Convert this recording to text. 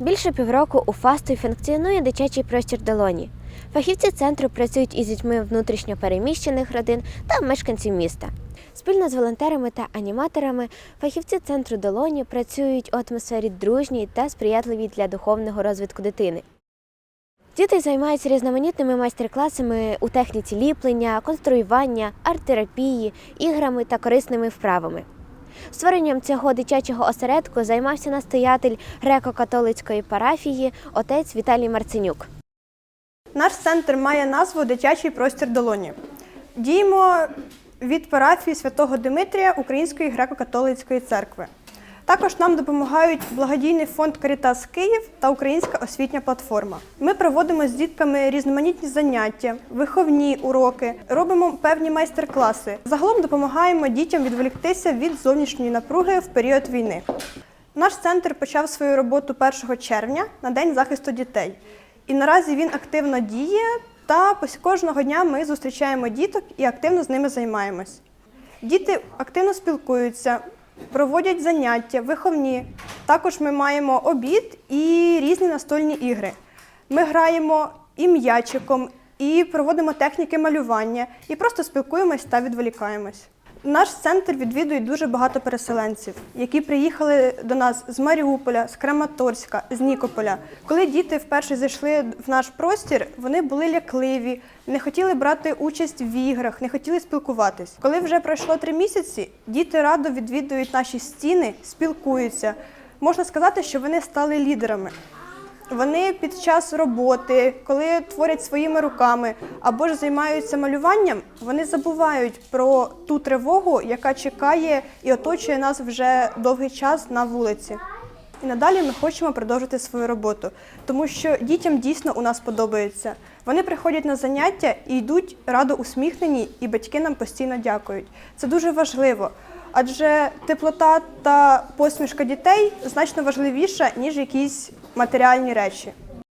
Більше півроку у фасту функціонує дитячий простір долоні. Фахівці центру працюють із дітьми внутрішньо переміщених родин та мешканців міста. Спільно з волонтерами та аніматорами фахівці центру долоні працюють у атмосфері дружній та сприятливій для духовного розвитку дитини. Діти займаються різноманітними майстер-класами у техніці ліплення, конструювання, арт-терапії, іграми та корисними вправами. Створенням цього дитячого осередку займався настоятель греко-католицької парафії отець Віталій Марценюк. Наш центр має назву Дитячий простір долоні. Діємо від парафії святого Димитрія Української греко-католицької церкви. Також нам допомагають благодійний фонд Карітас Київ та Українська освітня платформа. Ми проводимо з дітками різноманітні заняття, виховні уроки, робимо певні майстер-класи. Загалом допомагаємо дітям відволіктися від зовнішньої напруги в період війни. Наш центр почав свою роботу 1 червня на День захисту дітей. І наразі він активно діє, та кожного дня ми зустрічаємо діток і активно з ними займаємось. Діти активно спілкуються, проводять заняття, виховні. Також ми маємо обід і різні настольні ігри. Ми граємо і м'ячиком, і проводимо техніки малювання, і просто спілкуємось та відволікаємось. Наш центр відвідує дуже багато переселенців, які приїхали до нас з Маріуполя, з Краматорська, з Нікополя. Коли діти вперше зайшли в наш простір, вони були лякливі, не хотіли брати участь в іграх, не хотіли спілкуватись. Коли вже пройшло три місяці, діти радо відвідують наші стіни, спілкуються. Можна сказати, що вони стали лідерами. Вони під час роботи, коли творять своїми руками або ж займаються малюванням, вони забувають про ту тривогу, яка чекає і оточує нас вже довгий час на вулиці. І надалі ми хочемо продовжити свою роботу, тому що дітям дійсно у нас подобається. Вони приходять на заняття і йдуть радо усміхнені, і батьки нам постійно дякують. Це дуже важливо, адже теплота та посмішка дітей значно важливіша, ніж якісь матеріальні речі.